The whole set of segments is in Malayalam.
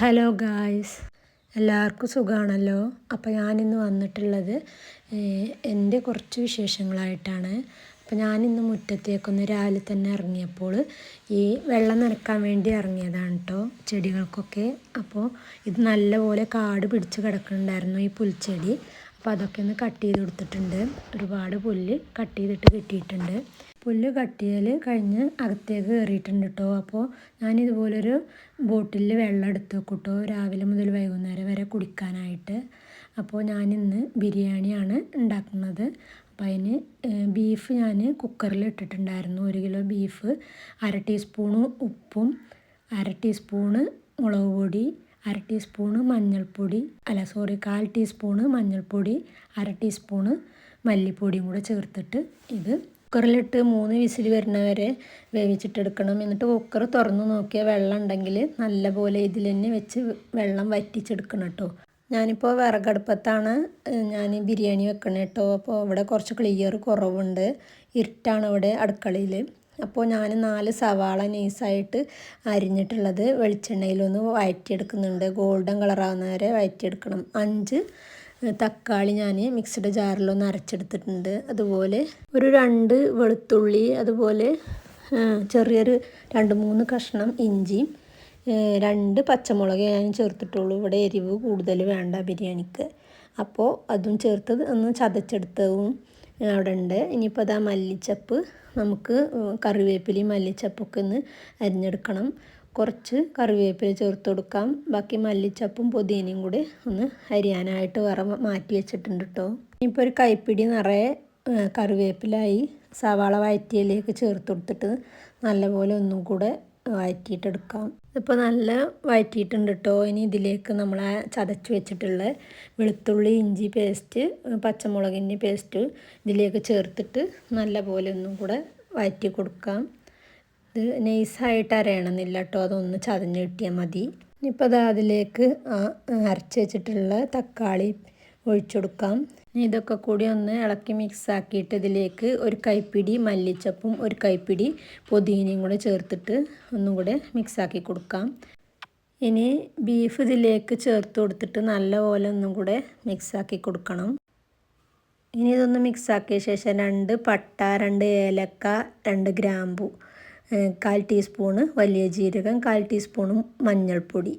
ഹലോ ഗായ്സ് എല്ലാവർക്കും സുഖമാണല്ലോ അപ്പോൾ ഞാനിന്ന് വന്നിട്ടുള്ളത് എന്റെ കുറച്ച് വിശേഷങ്ങളായിട്ടാണ്. അപ്പോൾ ഞാനിന്ന് മുറ്റത്തേക്കൊന്ന് രാവിലെ തന്നെ ഇറങ്ങിയപ്പോൾ ഈ വെള്ളം നിറക്കാൻ വേണ്ടി ഇറങ്ങിയതാണ് കേട്ടോ ചെടികൾക്കൊക്കെ. അപ്പോൾ ഇത് നല്ലപോലെ കാട് പിടിച്ച് കിടക്കുന്നുണ്ടായിരുന്നു ഈ പുൽച്ചെടി. അപ്പോൾ അതൊക്കെ ഒന്ന് കട്ട് ചെയ്ത് കൊടുത്തിട്ടുണ്ട്. ഒരുപാട് പുല്ല് കട്ട് ചെയ്തിട്ട് കിട്ടിയിട്ടുണ്ട്. പുല്ല് കട്ട് ചെയ്യൽ കഴിഞ്ഞ് അകത്തേക്ക് കയറിയിട്ടുണ്ട് കേട്ടോ അപ്പോൾ ഞാൻ ഇതുപോലൊരു ബോട്ടിലിൽ വെള്ളം എടുത്ത് വെക്കും കേട്ടോ രാവിലെ മുതൽ വൈകുന്നേരം വരെ കുടിക്കാനായിട്ട്. അപ്പോൾ ഞാനിന്ന് ബിരിയാണിയാണ് ഉണ്ടാക്കുന്നത്. അപ്പോൾ അതിന് ബീഫ് ഞാൻ കുക്കറിൽ ഇട്ടിട്ടുണ്ടായിരുന്നു. ഒരു കിലോ ബീഫ് അര ടീസ്പൂണ് ഉപ്പും അര ടീസ്പൂണ് മുളക് പൊടി അര ടീസ്പൂണ് മഞ്ഞൾപ്പൊടി അല്ല സോറി കാൽ ടീസ്പൂണ് മഞ്ഞൾപ്പൊടി അര ടീസ്പൂണ് മല്ലിപ്പൊടിയും കൂടെ ചേർത്തിട്ട് ഇത് കുക്കറിലിട്ട് മൂന്ന് വിസിൽ വരുന്നവരെ വേവിച്ചിട്ടെടുക്കണം. എന്നിട്ട് കുക്കർ തുറന്നു നോക്കിയാൽ വെള്ളം ഉണ്ടെങ്കിൽ നല്ലപോലെ ഇതിൽ തന്നെ വെച്ച് വെള്ളം വറ്റിച്ചെടുക്കണം കേട്ടോ. ഞാനിപ്പോൾ വിറകടുപ്പത്താണ് ഞാൻ ബിരിയാണി വെക്കണേ കേട്ടോ. അപ്പോൾ അവിടെ കുറച്ച് ക്ലിയർ കുറവുണ്ട്. ഇരുട്ടാണ് ഇവിടെ അടുക്കളയിൽ അപ്പോൾ ഞാൻ നാല് സവാള നൈസായിട്ട് അരിഞ്ഞിട്ടുള്ളത് വെളിച്ചെണ്ണയിലൊന്ന് വഴറ്റിയെടുക്കുന്നുണ്ട് ഗോൾഡൻ കളറാവുന്ന വരെ വഴറ്റിയെടുക്കണം അഞ്ച് തക്കാളി ഞാൻ മിക്സ്ഡ് ജാറിലൊന്ന് അരച്ചെടുത്തിട്ടുണ്ട്. അതുപോലെ ഒരു രണ്ട് വെളുത്തുള്ളി അതുപോലെ ചെറിയൊരു രണ്ട് മൂന്ന് കഷ്ണം ഇഞ്ചിയും രണ്ട് പച്ചമുളക് ഞാൻ ചേർത്തിട്ടുള്ളൂ. ഇവിടെ എരിവ് കൂടുതൽ വേണ്ട ബിരിയാണിക്ക്. അപ്പോൾ അതും ചേർത്ത് ഒന്ന് ചതച്ചെടുത്തതും അവിടെ ഉണ്ട് ഇനിയിപ്പോൾ അതാ മല്ലിച്ചപ്പ് നമുക്ക് കറിവേപ്പിലയും മല്ലിച്ചപ്പൊക്കെ ഒന്ന് അരിഞ്ഞെടുക്കണം. കുറച്ച് കറിവേപ്പില ചേർത്ത് കൊടുക്കാം. ബാക്കി മല്ലിച്ചപ്പും പുതിനയും കൂടി ഒന്ന് അരിയാനായിട്ട് വേറെ മാറ്റി വെച്ചിട്ടുണ്ട് കേട്ടോ ഇനിയിപ്പോൾ ഒരു കൈപ്പിടി നിറയെ കറിവേപ്പിലായി സവാള വയറ്റിയിലേക്ക് ചേർത്ത് കൊടുത്തിട്ട് നല്ലപോലെ ഒന്നും കൂടെ വഴറ്റിയിട്ടെടുക്കാം ഇപ്പോൾ നല്ല വഴറ്റിയിട്ടുണ്ട് കേട്ടോ ഇനി ഇതിലേക്ക് നമ്മൾ ചതച്ച് വെച്ചിട്ടുള്ള വെളുത്തുള്ളി ഇഞ്ചി പേസ്റ്റ് പച്ചമുളകിന്റെ പേസ്റ്റ് ഇതിലേക്ക് ചേർത്തിട്ട് നല്ല പോലെ ഒന്നും കൂടെ വഴറ്റി കൊടുക്കാം. ഇത് നൈസായിട്ട് അരയണമെന്നില്ല കേട്ടോ അതൊന്ന് ചതഞ്ഞ് കിട്ടിയാൽ മതി. ഇനിയിപ്പോൾ അത് അതിലേക്ക് അരച്ച് വെച്ചിട്ടുള്ള തക്കാളി ഒഴിച്ചു ഇനി ഇതൊക്കെ കൂടി ഒന്ന് ഇളക്കി മിക്സ് ആക്കിയിട്ട് ഇതിലേക്ക് ഒരു കൈപ്പിടി മല്ലിച്ചപ്പും ഒരു കൈപ്പിടി പുതിനയും കൂടെ ചേർത്തിട്ട് ഒന്നും കൂടെ മിക്സ് ആക്കി കൊടുക്കാം. ഇനി ബീഫ് ഇതിലേക്ക് ചേർത്ത് കൊടുത്തിട്ട് നല്ലപോലെ ഒന്നും കൂടെ മിക്സ് ആക്കി കൊടുക്കണം. ഇനി ഇതൊന്ന് മിക്സ് ആക്കിയ ശേഷം രണ്ട് പട്ട രണ്ട് ഏലക്ക രണ്ട് ഗ്രാമ്പു കാൽ ടീസ്പൂണ് വലിയ ജീരകം കാൽ ടീസ്പൂണ് മഞ്ഞൾപ്പൊടി.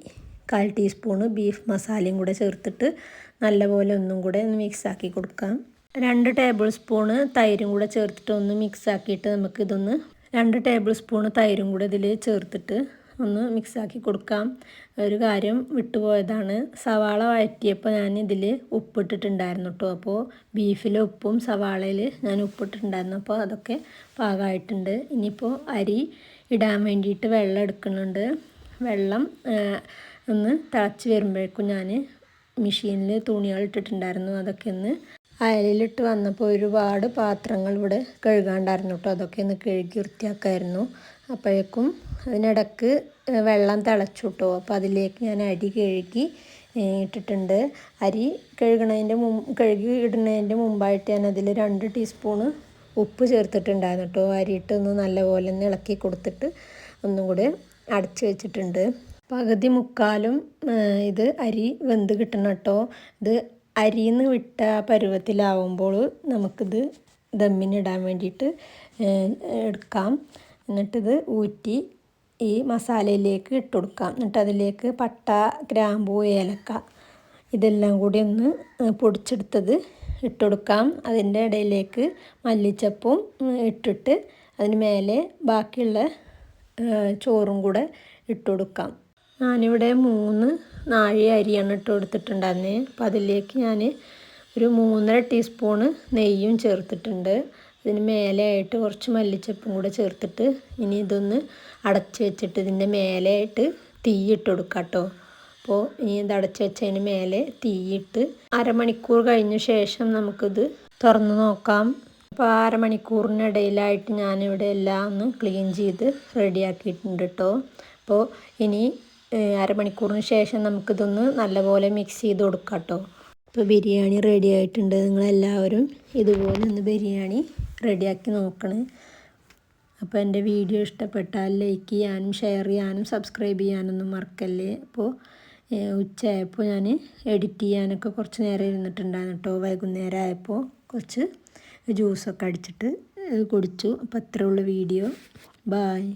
കാൽ ടീസ്പൂണ് ബീഫ് മസാലയും കൂടെ ചേർത്തിട്ട് നല്ലപോലെ ഒന്നും കൂടെ ഒന്ന് മിക്സാക്കി കൊടുക്കാം. രണ്ട് ടേബിൾ സ്പൂണ് തൈരും കൂടെ ചേർത്തിട്ട് ഒന്ന് മിക്സാക്കിയിട്ട് നമുക്കിതൊന്ന് രണ്ട് ടേബിൾ സ്പൂണ് തൈരും കൂടെ ഇതിൽ ചേർത്തിട്ട് ഒന്ന് മിക്സാക്കി കൊടുക്കാം. ഒരു കാര്യം വിട്ടുപോയതാണ്. സവാള വഴറ്റിയപ്പോൾ ഞാൻ ഇതിൽ ഉപ്പിട്ടിട്ടുണ്ടായിരുന്നു കേട്ടോ അപ്പോൾ ബീഫിലെ ഉപ്പും സവാളയിൽ ഞാൻ ഉപ്പിട്ടിട്ടുണ്ടായിരുന്നു. അപ്പോൾ അതൊക്കെ പാകമായിട്ടുണ്ട് ഇനിയിപ്പോൾ അരി ഇടാൻ വേണ്ടിയിട്ട് വെള്ളം എടുക്കുന്നുണ്ട്. വെള്ളം ഒന്ന് തിളച്ച് വരുമ്പോഴേക്കും ഞാൻ മെഷീനിൽ തുണികൾ ഇട്ടിട്ടുണ്ടായിരുന്നു. അതൊക്കെ ഒന്ന് അയലിലിട്ട് വന്നപ്പോൾ ഒരുപാട് പാത്രങ്ങൾ ഇവിടെ കഴുകാണ്ടായിരുന്നു കേട്ടോ. അതൊക്കെ ഒന്ന് കഴുകി വൃത്തിയാക്കായിരുന്നു. അപ്പോഴേക്കും അതിനിടക്ക് വെള്ളം തിളച്ചു കേട്ടോ. അപ്പോൾ അതിലേക്ക് ഞാൻ അരി കഴുകി ഇട്ടിട്ടുണ്ട്. അരി കഴുകണതിന്റെ മു കഴുകി ഇടുന്നതിന്റെ മുമ്പായിട്ട് ഞാൻ അതിൽ രണ്ട് ടീസ്പൂണ് ഉപ്പ് ചേർത്തിട്ടുണ്ടായിരുന്നു കേട്ടോ. അരിയിട്ട് ഒന്ന് നല്ലപോലെ ഒന്ന് ഇളക്കി കൊടുത്തിട്ട് ഒന്നും കൂടെ അടച്ച് വെച്ചിട്ടുണ്ട്. പകുതി മുക്കാലും ഇത് അരി വെന്ത് കിട്ടണം കേട്ടോ. ഇത് അരിന്ന് വിട്ട പരുവത്തിലാവുമ്പോൾ നമുക്കിത് ദമ്മിനിടാൻ വേണ്ടിയിട്ട് എടുക്കാം. എന്നിട്ടിത് ഊറ്റി ഈ മസാലയിലേക്ക് ഇട്ട് കൊടുക്കാം. എന്നിട്ട് അതിലേക്ക് പട്ട ഗ്രാമ്പൂ ഏലക്ക ഇതെല്ലാം കൂടി ഒന്ന് പൊടിച്ചെടുത്തത് ഇട്ട് കൊടുക്കാം. അതിന്റെ ഇടയിലേക്ക് മല്ലിച്ചപ്പും ഇട്ടിട്ട് അതിന് മേലെ ബാക്കിയുള്ള ചോറും കൂടെ ഇട്ട് കൊടുക്കാം. ഞാനിവിടെ മൂന്ന് നാഴി അരിയാണ് ഇട്ട് കൊടുത്തിട്ടുണ്ടായിരുന്നത് അപ്പോൾ അതിലേക്ക് ഞാൻ ഒരു മൂന്നര ടീസ്പൂണ് നെയ്യും ചേർത്തിട്ടുണ്ട്. ഇതിന് മേലെയായിട്ട് കുറച്ച് മല്ലിച്ചപ്പും കൂടെ ചേർത്തിട്ട് ഇനി ഇതൊന്ന് അടച്ച് വെച്ചിട്ട് ഇതിന്റെ മേലെയായിട്ട് തീയിട്ട് കൊടുക്കാം കേട്ടോ. അപ്പോൾ ഇനി ഇത് അടച്ച് വെച്ചതിന് മേലെ തീയിട്ട് അരമണിക്കൂർ കഴിഞ്ഞ ശേഷം നമുക്കിത് തുറന്ന് നോക്കാം. അപ്പോൾ അരമണിക്കൂറിനിടയിലായിട്ട് ഞാനിവിടെ എല്ലാം ഒന്ന് ക്ലീൻ ചെയ്ത് റെഡിയാക്കിയിട്ടുണ്ട് കേട്ടോ. അപ്പോൾ ഇനി അരമണിക്കൂറിന് ശേഷം നമുക്കിതൊന്ന് നല്ലപോലെ മിക്സ് ചെയ്ത് കൊടുക്കാം കേട്ടോ. ഇപ്പോൾ ബിരിയാണി റെഡി ആയിട്ടുണ്ട്. നിങ്ങളെല്ലാവരും ഇതുപോലെ ഒന്ന് ബിരിയാണി റെഡിയാക്കി നോക്കണേ. അപ്പോൾ എന്റെ വീഡിയോ ഇഷ്ടപ്പെട്ടാൽ ലൈക്ക് ചെയ്യാനും ഷെയർ ചെയ്യാനും സബ്സ്ക്രൈബ് ചെയ്യാനൊന്നും മറക്കല്ലേ? അപ്പോൾ ഉച്ചയായപ്പോൾ ഞാൻ എഡിറ്റ് ചെയ്യാനൊക്കെ കുറച്ച് നേരം ഇരുന്നിട്ടുണ്ടായിരുന്നു കേട്ടോ. വൈകുന്നേരം ആയപ്പോൾ കുറച്ച് ജ്യൂസൊക്കെ അടിച്ചിട്ട് കുടിച്ചു. അപ്പോൾ അത്രയുള്ള വീഡിയോ. ബായ്